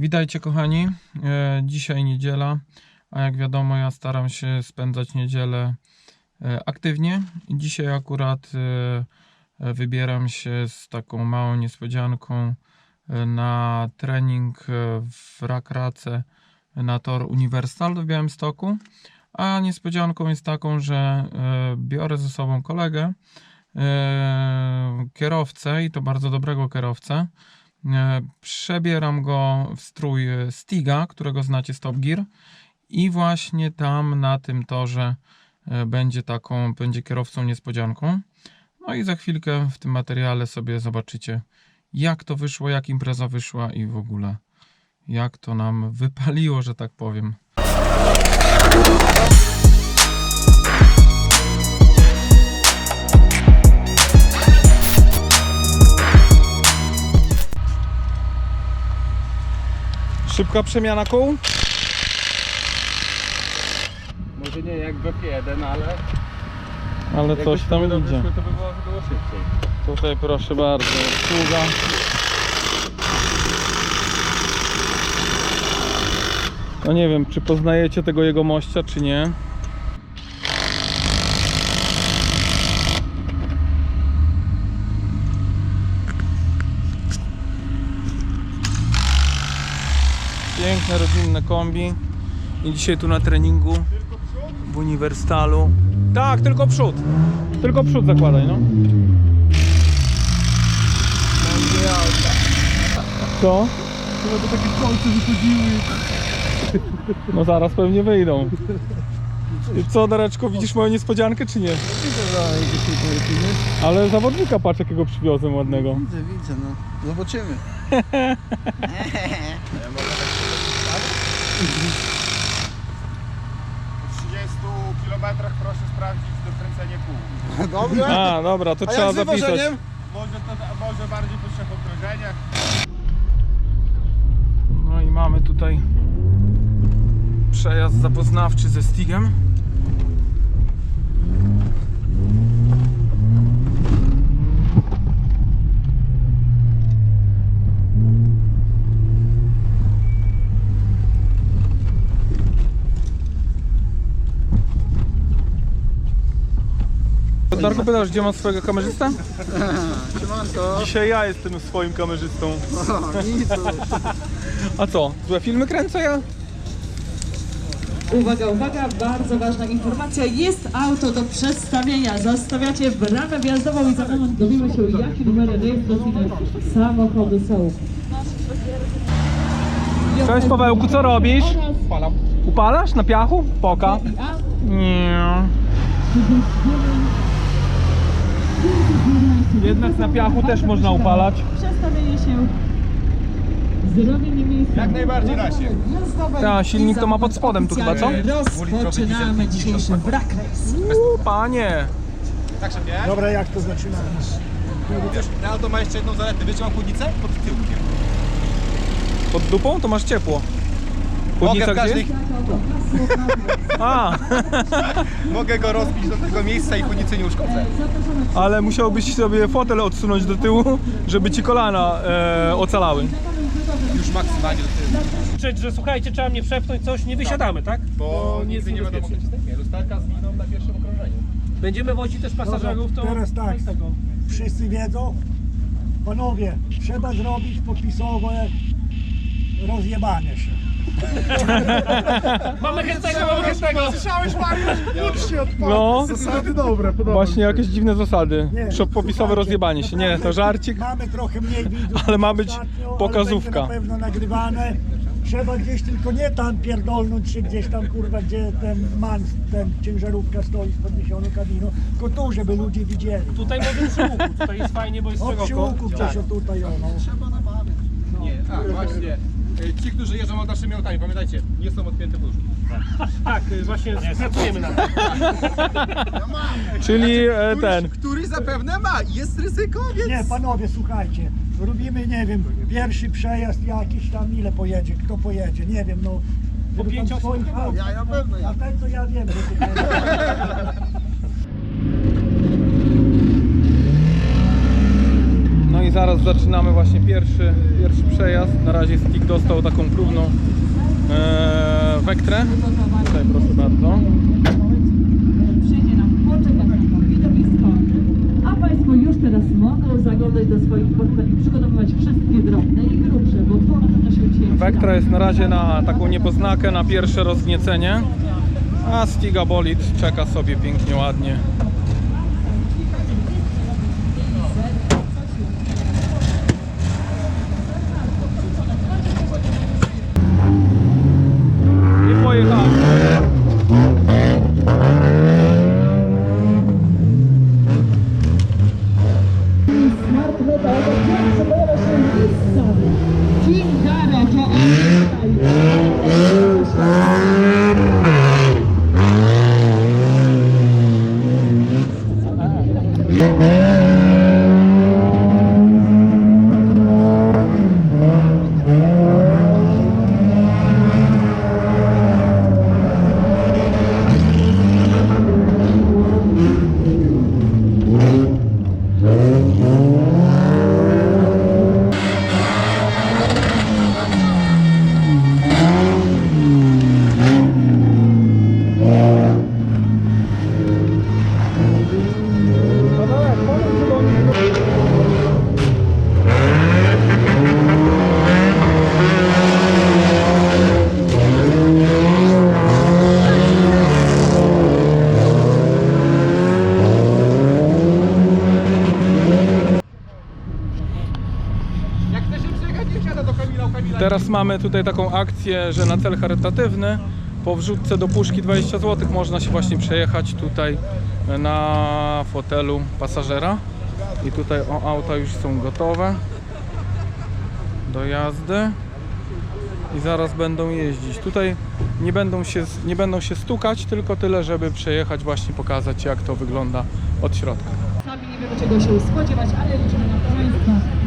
Witajcie kochani. E, Dzisiaj niedziela, a jak wiadomo ja staram się spędzać niedzielę e, aktywnie. Dzisiaj akurat e, wybieram się z taką małą niespodzianką na trening w Rakrace na tor Universal w Białymstoku. A niespodzianką jest taką, że biorę ze sobą kolegę, kierowcę i to bardzo dobrego kierowcę. E, Przebieram go w strój e, Stiga, którego znacie z Top Gear i właśnie tam na tym torze e, będzie taką, będzie kierowcą niespodzianką. No i za chwilkę w tym materiale sobie zobaczycie jak to wyszło, jak impreza wyszła i w ogóle jak to nam wypaliło, że tak powiem. Szybka przemiana kół? Może nie jak w F1, ale Ale coś tam idzie. to by było, było szybciej. Tutaj proszę bardzo, obsługa. No nie wiem, czy poznajecie tego jego mościa, czy nie. Piękne, rodzinne kombi. I dzisiaj tu na treningu w Uniwersalu. Tak, tylko przód. Tylko przód zakładaj, no. Co? Chyba to takie kolce wychodziły. No zaraz pewnie wyjdą. Co, Dareczko, widzisz moją niespodziankę, czy nie? Ale zawodnika patrz jakiego przywiozłem ładnego. Widzę, widzę, no. Zobaczymy. W 30 km proszę sprawdzić dokręcenie kół. Dobra. A, dobra, to A trzeba jak z zapisać. wywożeniem? Może, to, może bardziej po trzech okrążeniach. No i mamy tutaj przejazd zapoznawczy ze Stigiem. Darku, pytasz, gdzie mam swojego kamerzystę? Siemanko. Dzisiaj ja jestem swoim kamerzystą. O, nic. A co? Złe filmy kręcę ja? Uwaga, uwaga, bardzo ważna informacja. Jest auto do przestawienia. Zostawiacie bramę wjazdową i za moment dowiemy się, jakie numery rejestracyjne samochody są. Cześć Pawełku, co robisz? Upalasz na piachu? Poka. Nie. Jednak na piachu też można upalać. Przestawienie się. Zrobienie miejsca. Jak najbardziej da się. Ta, silnik to ma pod spodem tu chyba, co? Rozpoczynamy dzisiejszy Brak. Uuu, panie. Tak szefie? Dobra, jak to zaczynamy? Wiesz, Realdo ma jeszcze jedną zaletę. Wiecie, mam chłodnicę? Pod tyłkiem. Pod dupą to masz ciepło. Mogę Chłodnica w każdej... gdzie? A, Mogę go rozbić do tego miejsca i chłodnicy nie uszkodzę. ale musiałbyś sobie fotel odsunąć do tyłu, żeby ci kolana e, ocalały. Już maksymalnie do tyłu. krzyczeć, że słuchajcie, trzeba mnie przepchnąć, coś, nie wysiadamy, tak? Bo nie jest nigdy nie co się stanie. Lusterka zginą na pierwszym okrążeniu. Będziemy wozić też pasażerów, to Teraz tak. tego. Wszyscy wiedzą, panowie, trzeba zrobić popisowe rozjebanie się. Mamy chętnego, mamy chętnego! Słyszałeś, Mariusz? Ucz się od No, Zasady dobre, podoba właśnie jakieś dziwne zasady. Nie, słuchajcie, rozjebanie się. Nie, to żarcik. Mamy trochę mniej widzów. Ale ma niż być ostatnio, pokazówka. Będzie na pewno nagrywane. Trzeba gdzieś tylko nie tam pierdolnąć się gdzieś tam kurwa, gdzie ten man, ten ciężarówka stoi z podniesioną kabiną, tylko tu, żeby ludzie widzieli. Tutaj może przy łuku, tutaj jest fajnie, bo jest Od przy szeroko. łuku gdzieś o tutaj o, no. Nie, tak, właśnie. Y, Ci, którzy jeżdżą dalszymi autami, pamiętajcie, nie są odpięte nóżki. Tak, y, właśnie pracujemy nad tym. Czyli e, ten. Który zapewne ma, jest ryzyko, więc... Nie, panowie, słuchajcie, robimy, nie wiem, pierwszy przejazd jakiś tam, ile pojedzie, kto pojedzie, nie wiem, no. Po osób swoich aut- Ja, ja pewno, ja. A ten to ja wiem, że ty No i zaraz zaczynamy właśnie pierwszy, pierwszy przejazd. Na razie Stick dostał taką próbną e, wektrę. Tutaj proszę bardzo. Przyjdzie nam poczekać na to widowisko, a Państwo już teraz mogą zaglądać do swoich portfeli, przygotowywać wszystkie drobne i grubsze, bo to na się dzisiaj Wektra jest na razie na taką niepoznakę, na pierwsze rozgniecenie. A Stiga Bolid czeka sobie pięknie, ładnie. Teraz mamy tutaj taką akcję, że na cel charytatywny po wrzutce do puszki 20 zł można się właśnie przejechać tutaj na fotelu pasażera. I tutaj o, auta już są gotowe do jazdy i zaraz będą jeździć. Tutaj nie będą się, nie będą się stukać, tylko tyle, żeby przejechać właśnie pokazać jak to wygląda od środka. Sami nie wiemy czego się spodziewać, ale liczymy na Państwa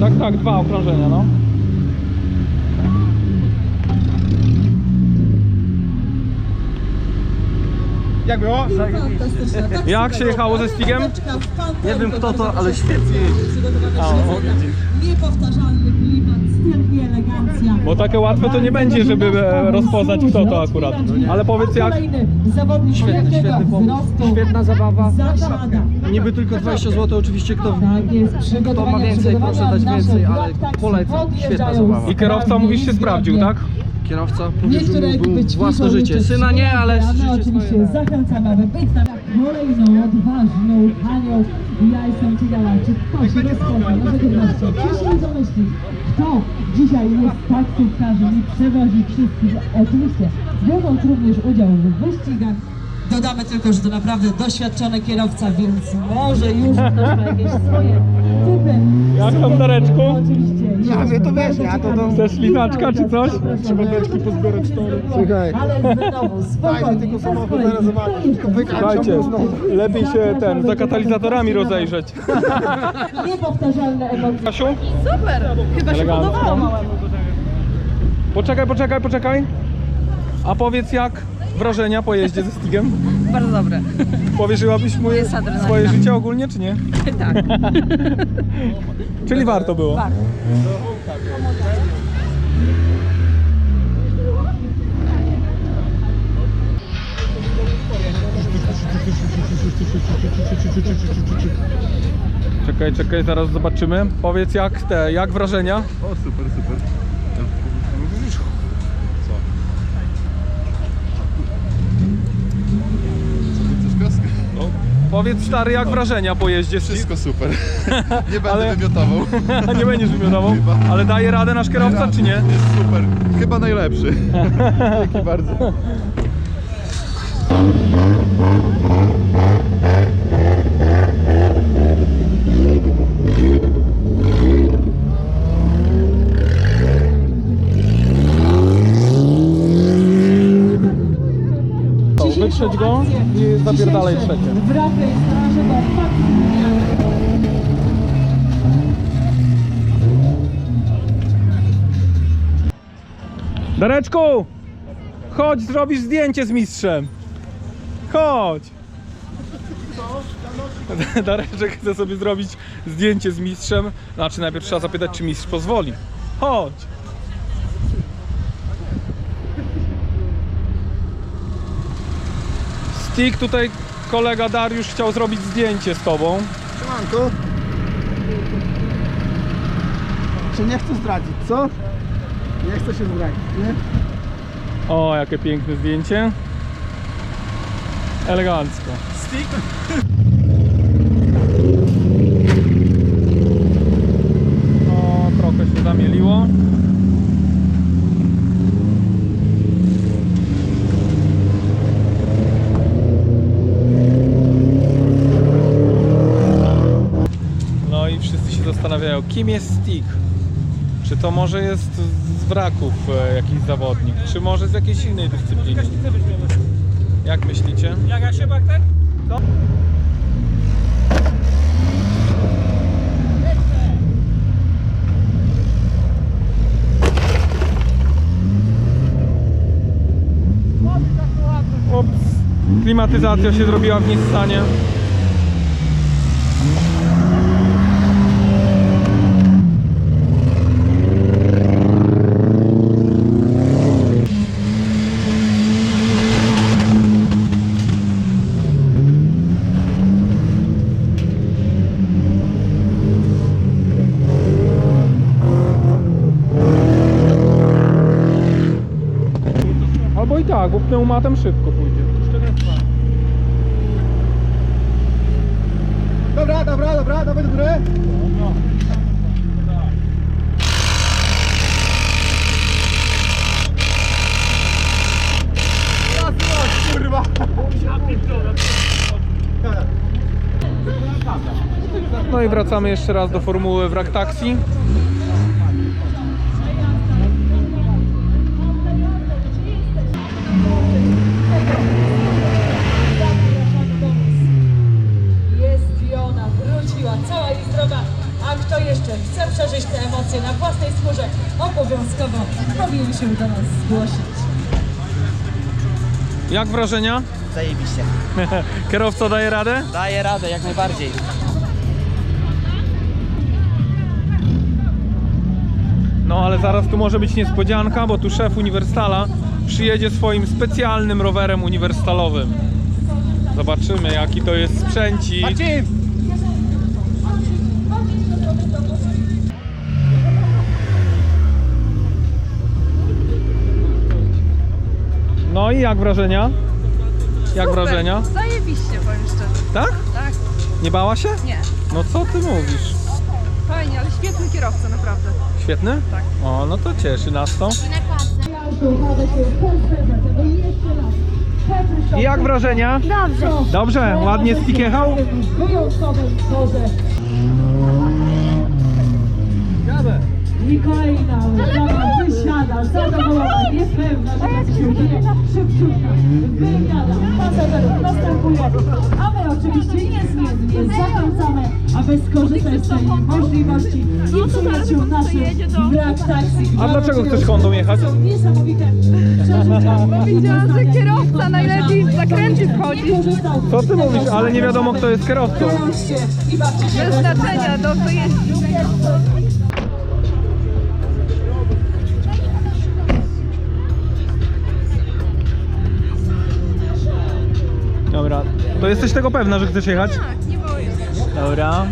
Tak, tak, dwa okrążenia, no. Jak było? fantastyczne. Tak Jak się jechało ze Stigiem? Nie wiem kto to, ale świetnie. Niepowtarzalny i elegancja. Bo takie łatwe to nie będzie, żeby e, rozpoznać kto to akurat. Ale powiedz jak, zawodnik Świetny, świetny pomysł. Świetna zabawa. Niby tylko 20 zł, oczywiście kto Tak jest, przygotowania, ma więcej, proszę dać więcej, ale polecam. Świetna zabawa. i kierowca mówisz się sprawdził, tak? kierowca ekipy mu ćwiczą, własne życie. Syna nie, ale życie oczywiście swoje. zachęcamy, aby być na kolejną odważną Hanią. Ja jestem ciekawa, czy ktoś rozpozna naszego gościa. Przyszli zamyślić, kto dzisiaj jest taksówkarzem i przewozi wszystkich. Oczywiście, biorąc również udział w wyścigach. Dodamy tylko, że to naprawdę doświadczony kierowca, więc może już ktoś ma jakieś swoje typy. Jak tam, Dareczku? Oczywiście. Ja wiem, to wiesz, ja to tam- Chcesz litaczka czy coś? Trzeba beczki pozbierać Słuchaj. Ale znowu, spokojnie, tylko samochód zaraz zobaczysz, tylko. Słuchajcie, lepiej się ten, za katalizatorami rozejrzeć. Niepowtarzalne emocje. Kasiu? Chyba się podobało małemu. Poczekaj, poczekaj, poczekaj. A powiedz jak wrażenia po jeździe ze Stigiem? Bardzo dobre. Powierzyłabyś mu Jest adrenalina. swoje życie ogólnie, czy nie? tak. Czyli warto było. Warto. Czekaj, czekaj, zaraz zobaczymy. Powiedz jak te, jak wrażenia? O, super, super. Co? Coś kostka? Powiedz stary, jak wrażenia po jeździe Wszystko super. Nie będę Ale- wymiotował. nie będziesz wymiotował, Chyba. ale daje radę nasz kierowca, czy nie? Jest super. Chyba najlepszy. Dzięki bardzo. Wytrzeć go i zapierdalaj trzecie. Dareczku! Chodź, zrobisz zdjęcie z mistrzem. Chodź! Dareczek chce sobie zrobić zdjęcie z mistrzem. Znaczy najpierw trzeba zapytać, czy mistrz pozwoli. Chodź! Stick, tutaj kolega Dariusz chciał zrobić zdjęcie z tobą. Siemanko. Czy nie chcę zdradzić, co? Nie chcę się zdradzić, nie? O, jakie piękne zdjęcie. Elegancko. O, trochę się zamieliło. No i wszyscy się zastanawiają, kim jest Stick? Czy to może jest z wraków e, jakiś zawodnik, czy może z jakiejś innej dyscypliny? Jak myślicie? Jak ja się Bartek? Ops, klimatyzacja się zrobiła w Nissanie. Albo i tak, bo pneumatem szybko pójdzie. Dobra, dobra, dobra, dawaj do góry. No i wracamy jeszcze raz do formuły wrak taxi. Na własnej skórze, obowiązkowo powinien się do nas zgłosić. Jak wrażenia? Zajebiście. Kierowca daje radę? Daję radę, jak najbardziej. No ale zaraz tu może być niespodzianka, bo tu szef Uniwersala przyjedzie swoim specjalnym rowerem uniwersalowym. Zobaczymy jaki to jest sprzęcik. No i jak wrażenia? Jak wrażenia? Zajebiście, powiem szczerze. Tak? Tak, Nie bała się? nie. No co ty mówisz? Fajnie, ale świetny kierowca, naprawdę. Świetny? Tak. O, no to cieszy nas to. I jak wrażenia? Dobrze. Dobrze, ładnie stick jechał? W wyjątkowym torze. Dama wysiada, zadowolona, niepewna, że to się dzieje. Szybciutka, wymiana pasażerów następuje, a my oczywiście niezmiennie zachęcamy, aby skorzystać z tej możliwości i przyjechać się naszym brak taksi. A dlaczego chcesz Hondą jechać? Są niesamowite przeżycia. Widziałam, że kierowca najlepiej w zakręty wchodzi. Co ty mówisz? Ale nie wiadomo kto jest kierowcą. Bez znaczenia, dobrze jeździ. To jesteś tego pewna, że chcesz jechać? Tak, nie boję się. Dobra.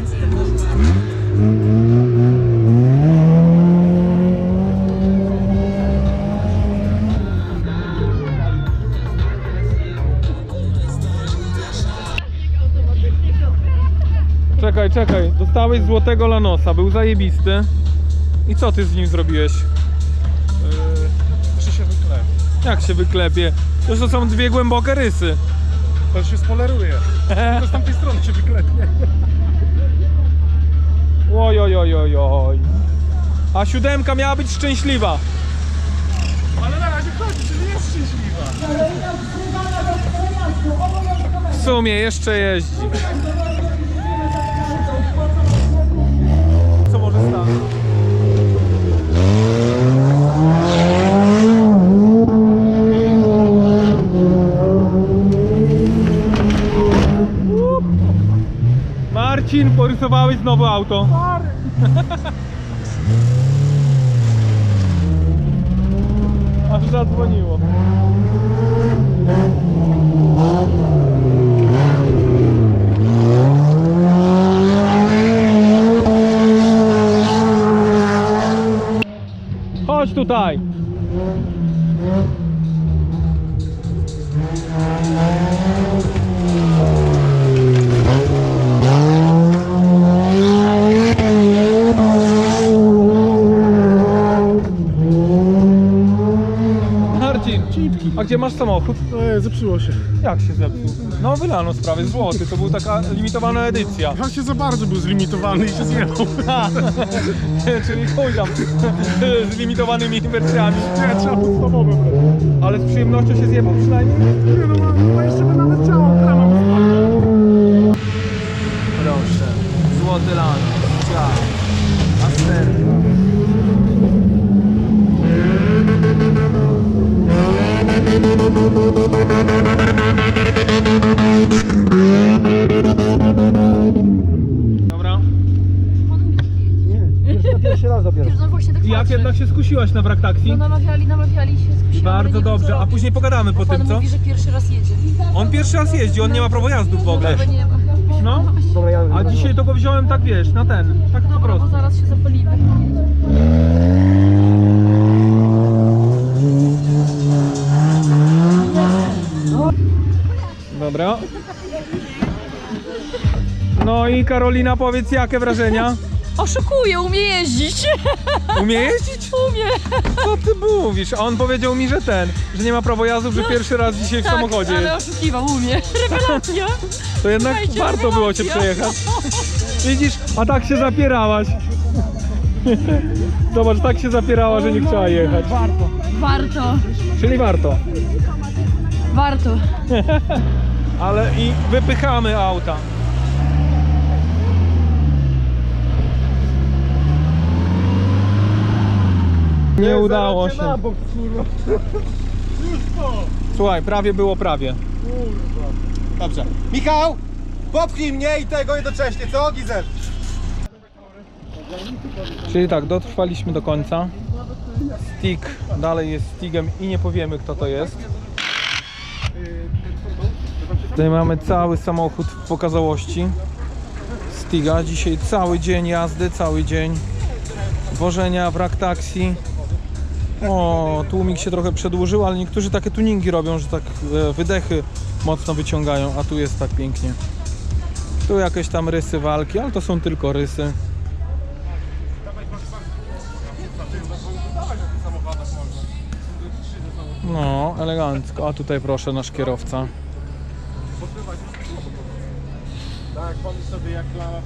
Czekaj, czekaj. Dostałeś złotego lanosa, był zajebisty. I co ty z nim zrobiłeś? Czy się wyklepie? Jak się wyklepie? To to są dwie głębokie rysy. To się spoleruje. To z tamtej strony się wyklepie. Oj, oj, oj, oj, oj. A siódemka miała być szczęśliwa. Ale na razie chodzi, czyli jest szczęśliwa. W sumie jeszcze jeździ. Co może stać? Zarysowałeś znowu auto. Aż zadzwoniło. Chodź tutaj. Gdzie masz samochód? E, zepsuło się. Jak się zepsuł? No wylano sprawy, złoty, to była taka limitowana edycja. Pan się za bardzo był zlimitowany i się zjechał. Czyli chuj tam z limitowanymi wersjami. Nie, trzeba podstawowe brać. Ale z przyjemnością się zjebał przynajmniej? Nie no, ma- ma jeszcze by nawet by spadła. Proszę, złoty lan, Dobra. Pierwszy raz dopiero. No właśnie tak I jak jednak się skusiłaś na brak taksi? No namawiali, namawiali się, skusiłam, Bardzo ale nie wiem, dobrze, co a robić. później pogadamy po Pan tym, co? mówi, że pierwszy raz jedzie. On pierwszy raz jeździ, on nie ma prawa jazdy w ogóle. Prawa nie ma. No, Dobra, ja a dzisiaj to go wziąłem tak wiesz, na ten, tak po Dobra, bo prostu. zaraz się zapalimy. Dobra. No i Karolina, powiedz jakie wrażenia? Oszukuję, umie jeździć. Umie jeździć? Umie. Co ty mówisz? A on powiedział mi, że ten, że nie ma prawa jazdy, że pierwszy raz dzisiaj w samochodzie Tak, ale jest. oszukiwał, umie. Rewelacja. To jednak Słuchajcie, warto było cię rewelacja. przejechać. Widzisz, a tak się zapierałaś. Zobacz, tak się zapierała, że nie chciała jechać. Warto, Czyli warto. warto. Ale i wypychamy auta. Nie udało się. Na bok, kurwa. Słuchaj, prawie było prawie. Dobrze. Michał, popchnij mnie i tego jednocześnie, co Gizel? Czyli tak, dotrwaliśmy do końca. Stig dalej jest Stigiem i nie powiemy kto to jest. Tutaj mamy cały samochód w pokazałości Stiga. Dzisiaj cały dzień jazdy, cały dzień wożenia, brak taksi. O, tłumik się trochę przedłużył, ale niektórzy takie tuningi robią, że tak e, wydechy mocno wyciągają, a tu jest tak pięknie. Tu jakieś tam rysy walki, ale to są tylko rysy. No, elegancko. A tutaj proszę nasz kierowca.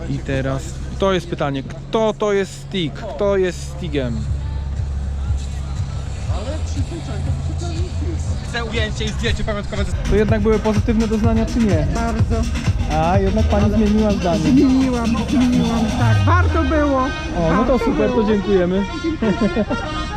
I teraz to jest pytanie, kto to jest Stig? Kto jest Stigiem? Chcę ujęcie i zdjęcie pamiątkowe To jednak były pozytywne doznania, czy nie? Bardzo. A, jednak pani zmieniła zdanie. Zmieniłam, zmieniłam, tak. Warto było. O, no to super, to dziękujemy.